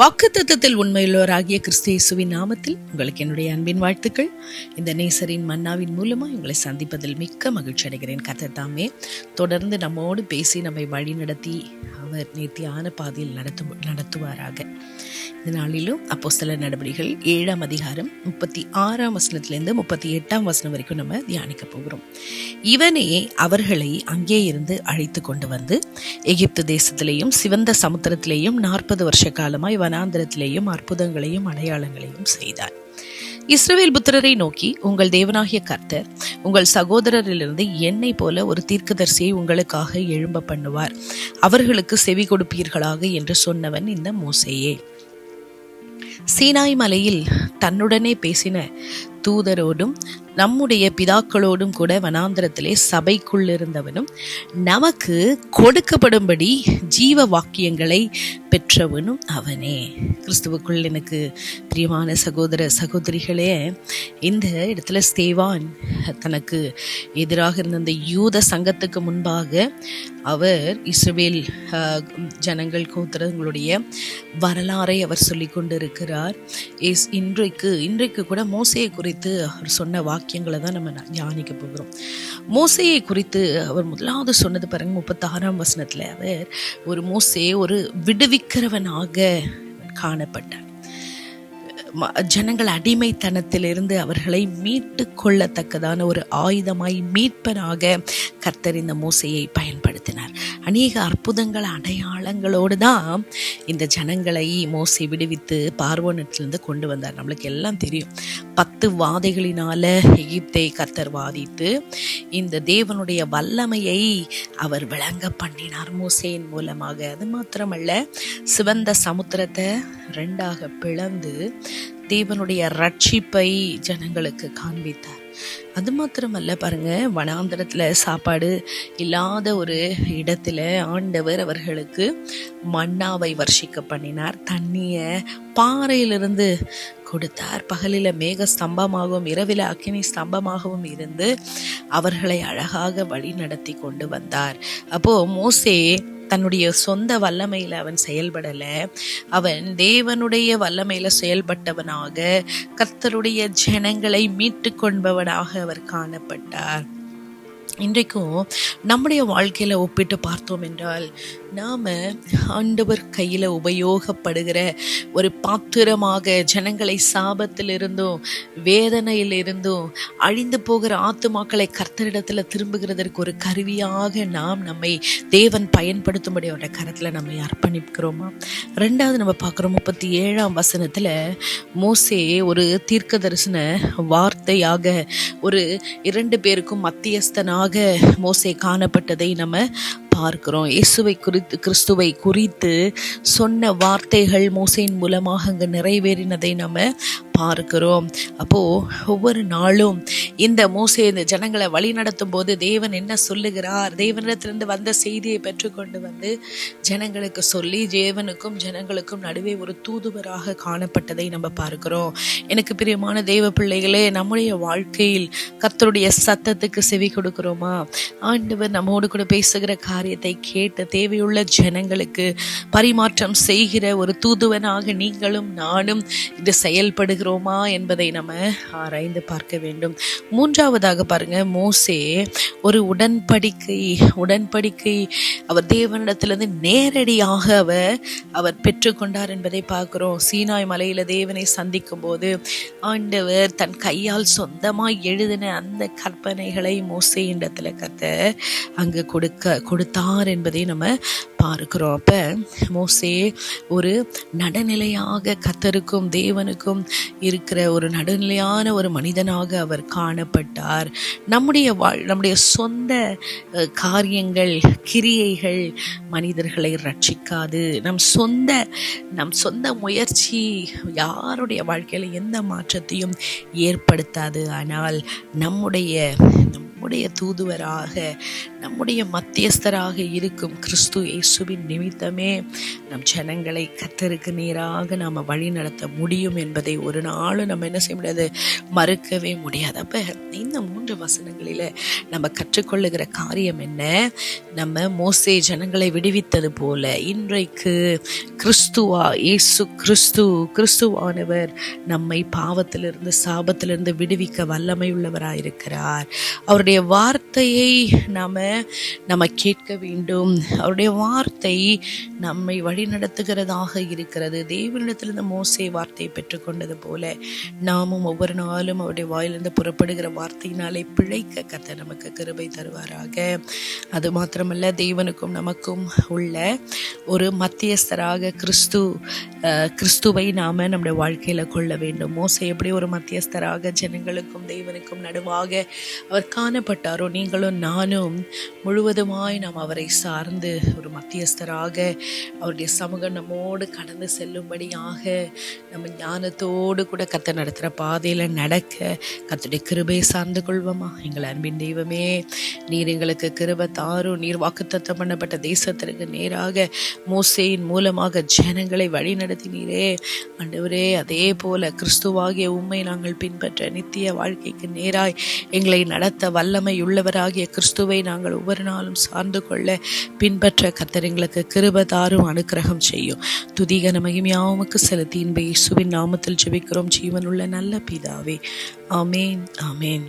வாக்குத்தத்தத்தில் உண்மையுள்ளவராகிய கிறிஸ்தியேசுவின் நாமத்தில் உங்களுக்கு என்னுடைய அன்பின் வாழ்த்துக்கள். இந்த நேசரின் மன்னாவின் மூலமாக உங்களை சந்திப்பதில் மிக்க மகிழ்ச்சி அடைகிறேன். கதை தாமே தொடர்ந்து நம்மோடு பேசி நம்மை வழிநடத்தி அவர் நேர்த்தியான பாதையில் நடத்து நடத்துவாராக. நாளிலும் அப்போ சில நடவடிக்கைகள் ஏழாம் அதிகாரம் முப்பத்தி ஆறாம் வசனத்திலிருந்து முப்பத்தி எட்டாம் வசனம் வரைக்கும் நம்ம தியானிக்க போகிறோம். இவனே அவர்களை அங்கே இருந்து அழைத்து கொண்டு வந்து எகிப்து தேசத்திலேயும் சிவந்த சமுத்திரத்திலேயும் நாற்பது வருஷ காலமாய் வனாந்திரத்திலேயும் அற்புதங்களையும் அடையாளங்களையும் செய்தார். இஸ்ரவேல் புத்திரரை நோக்கி உங்கள் தேவனாகிய கர்த்தர் உங்கள் சகோதரரிலிருந்து என்னை போல ஒரு தீர்க்கதரிசியை உங்களுக்காக எழும்ப பண்ணுவார். அவர்களுக்கு செவி கொடுப்பீர்களாக? என்று சொன்னவன் இந்த மூசையே. சீனாய் மலையில் தன்னுடனே பேசின தூதரோடும் நம்முடைய பிதாக்களோடும் கூட வனாந்திரத்திலே சபைக்குள் இருந்தவனும் நமக்கு கொடுக்கப்படும்படி ஜீவ வாக்கியங்களை பெற்றவனும் அவனே. கிறிஸ்துவுக்குள் எனக்கு பிரியமான சகோதர சகோதரிகளே இந்த இடத்துல ஸ்தேவான் தனக்கு எதிராக இருந்த அந்த யூத சங்கத்துக்கு முன்பாக அவர் இஸ்ரேல் ஜனங்கள் கோத்திரங்களுடைய வரலாறை அவர் சொல்லி கொண்டிருக்கிறார் இன்றைக்கு இன்றைக்கு கூட மோசையை குறித்து அவர் சொன்ன வாக்கியங்களை தான் நம்ம நா- தியானிக்க போகிறோம். மோசையை குறித்து அவர் முதலாவது சொன்னது பாருங்க முப்பத்தாறாம் வசனத்தில் அவர் ஒரு மோசே ஒரு விடுவிக்கிறவனாக காணப்பட்டார் ஜனங்கள் அடிமைத்தனத்திலிருந்து அவர்களை மீட்டு கொள்ளத்தக்கதான ஒரு ஆயுதமாய் மீட்பனாக கர்த்தர் இந்த மோசையை பயன்படுத்தினார். அநேக அற்புதங்கள் அடையாளங்களோடு தான் இந்த ஜனங்களை மோசி விடுவித்து பார்வோனிலிருந்து கொண்டு வந்தார். நம்மளுக்கு எல்லாம் தெரியும். பத்து வாதைகளினால எகிப்தை கத்தர் வாதித்து இந்த தேவனுடைய வல்லமையை அவர் விளங்க பண்ணினார் மோசையின் மூலமாக. அது மாத்திரமல்ல சிவந்த சமுத்திரத்தை ரெண்டாக பிளந்து தேவனுடைய ரட்சிப்பை ஜனங்களுக்கு காண்பித்தார். அது மாத்திரமல்ல பாருங்க. வனாந்திரத்தில் சாப்பாடு இல்லாத ஒரு இடத்துல ஆண்டவர் அவர்களுக்கு மன்னாவை வர்ஷிக்க பண்ணினார். தண்ணியை பாறையிலிருந்து கொடுத்தார். பகலில் மேக ஸ்தம்பமாகவும் இரவில் அக்கினி ஸ்தம்பமாகவும் இருந்து அவர்களை அழகாக வழி நடத்தி கொண்டு வந்தார். அப்போது மோசே தன்னுடைய சொந்த வல்லமையில் அவன் செயல்படலை. அவன் தேவனுடைய வல்லமையில் செயல்பட்டவனாக கர்த்தருடைய ஜனங்களை மீட்டு கொண்பவனாக அவர் காணப்பட்டார். இன்றைக்கும் நம்முடைய வாழ்க்கையில் ஒப்பிட்டு பார்த்தோம் என்றால் நாம ஆண்டவர் கையில உபயோகப்படுகிற ஒரு பாத்திரமாக ஜனங்களை சாபத்திலிருந்தும் வேதனையிலிருந்தும் அழிந்து போகிற ஆத்துமாக்களை கர்த்தரிடத்துல திரும்புகிறதற்கு ஒரு கருவியாக நாம் நம்மை தேவன் பயன்படுத்தும்படி அவருடைய கரத்துல நம்மை அர்ப்பணிக்கிறோமா? ரெண்டாவது நம்ம பார்க்குறோம் முப்பத்தி ஏழாம் வசனத்துல மோசே ஒரு தீர்க்க தரிசன வார்த்தையாக ஒரு இரண்டு பேருக்கும் மத்தியஸ்தனாக மோசே காணப்பட்டதை நம்ம பார்க்கிறோம். இயேசுவை குறித்து கிறிஸ்துவை குறித்து சொன்ன வார்த்தைகள் மோசையின் மூலமாக அங்கு நிறைவேறினதை நம்ம பார்க்கிறோம். அப்போது ஒவ்வொரு நாளும் இந்த மோசே இந்த ஜனங்களை வழி நடத்தும் போது தேவன் என்ன சொல்லுகிறார்? தேவனிடத்திலிருந்து வந்த செய்தியை பெற்றுக்கொண்டு வந்து ஜனங்களுக்கு சொல்லி தேவனுக்கும் ஜனங்களுக்கும் நடுவே ஒரு தூதுவராக காணப்பட்டதை நம்ம பார்க்கிறோம். எனக்கு பிரியமான தெய்வ பிள்ளைகளே நம்முடைய வாழ்க்கையில் கர்த்தருடைய சத்தத்துக்கு செவி கொடுக்கிறோமா? ஆண்டவர் நம்மோடு கூட பேசுகிற காரியத்தை கேட்ட தேவையுள்ள ஜனங்களுக்கு பரிமாற்றம் செய்கிற ஒரு தூதுவனாக நீங்களும் நானும் இது செயல்படுகிறோம். என்பதை நம்ம ஆராய்ந்து பார்க்க வேண்டும். மூன்றாவதாக பாருங்க மோசே ஒரு உடன்படிக்கை உடன்படிக்கை. அவர் தேவனிடத்திலிருந்து நேரடியாக அவர் அவர் பெற்றுக்கொண்டார் என்பதை பார்க்கிறோம். சீனாய் மலையில தேவனை சந்திக்கும் போது ஆண்டவர் தன் கையால் சொந்தமாக எழுதின அந்த கற்பனைகளை மோசே இடத்துல கத்த அங்கு கொடுக்க கொடுத்தார் என்பதை நம்ம பார்க்கிறோம். அப்போ மோசே ஒரு நடுநிலையாக கத்தருக்கும் தேவனுக்கும் இருக்கிற ஒரு நடுநிலையான ஒரு மனிதனாக அவர் காணப்பட்டார். நம்முடைய வாழ் நம்முடைய சொந்த காரியங்கள் கிரியைகள் மனிதர்களை ரட்சிக்காது. நம் சொந்த நம் சொந்த முயற்சி யாருடைய வாழ்க்கையில் எந்த மாற்றத்தையும் ஏற்படுத்தாது. ஆனால் நம்முடைய நம் நம்முடைய தூதுவராக நம்முடைய மத்தியஸ்தராக இருக்கும் கிறிஸ்து இயேசுவின் நிமித்தமே நம் ஜனங்களை கத்தருக்கு நேராக நாம் வழி நடத்த முடியும் என்பதை ஒரு நாளும் நம்ம என்ன செய்ய முடியாது மறுக்கவே முடியாது. அப்போ இந்த மூன்று வசனங்களில் நம்ம கற்றுக்கொள்ளுகிற காரியம் என்ன? நம்ம மோசே ஜனங்களை விடுவித்தது போல இன்றைக்கு கிறிஸ்துவா இயேசு கிறிஸ்து கிறிஸ்துவானவர் நம்மை பாவத்திலிருந்து சாபத்திலிருந்து விடுவிக்க வல்லமை உள்ளவராயிருக்கிறார் அவருடைய அவருடைய வார்த்தையை நாம் நம்ம கேட்க வேண்டும். அவருடைய வார்த்தை நம்மை வழிநடத்துகிறதாக இருக்கிறது. தேவனிடத்திலிருந்து மோசை வார்த்தையை பெற்றுக்கொண்டது போல நாமும் ஒவ்வொரு நாளும் அவருடைய வாயிலிருந்து புறப்படுகிற வார்த்தையினாலே பிழைக்க கத்த நமக்கு கிருபை தருவாராக. அது மாத்திரமல்ல தேவனுக்கும் நமக்கும் உள்ள ஒரு மத்தியஸ்தராக கிறிஸ்து கிறிஸ்துவை நாம் நம்முடைய வாழ்க்கையில் கொள்ள வேண்டும். மோசை எப்படி ஒரு மத்தியஸ்தராக ஜனங்களுக்கும் தேவனுக்கும் நடுவாக அவர் காணப்பட்டாரோ நீங்களும் நானும் முழுவதுமாய் நாம் அவரை சார்ந்து ஒரு மத்தியஸ்தராக அவருடைய சமூகம் நம்மோடு கடந்து செல்லும்படியாக நம்ம ஞானத்தோடு கூட கத்தை நடத்துகிற பாதையில் நடக்க கத்துடைய கிருபையை சார்ந்து கொள்வோமா? எங்கள் அன்பின் தெய்வமே நீர் எங்களுக்கு கிருபை தாரும். நீர் வாக்குத்தத்தம் பண்ணப்பட்ட தேசத்திற்கு நேராக மூசையின் மூலமாக ஜனங்களை வழி நடத்தினீரே ஆண்டவரே அதே போல கிறிஸ்துவாகிய உண்மை நாங்கள் பின்பற்ற நித்திய வாழ்க்கைக்கு நேராய் எங்களை நடத்த வல்லமை உள்ளவராகிய கிறிஸ்துவை நாங்கள் ஒவ்வொரு நாளும் சார்ந்து கொள்ள பின்பற்ற கத்தரிங்களுக்கு எங்களுக்கு கிருப அனுக்கிரகம் செய்யும். துதிகன மகிமையாவுக்கு செலுத்தி இன்ப இயேசுவின் நாமத்தில் ஜெபிக்கிறோம். ஜீவனுள்ள நல்ல பிதாவே. ஆமேன் ஆமேன்.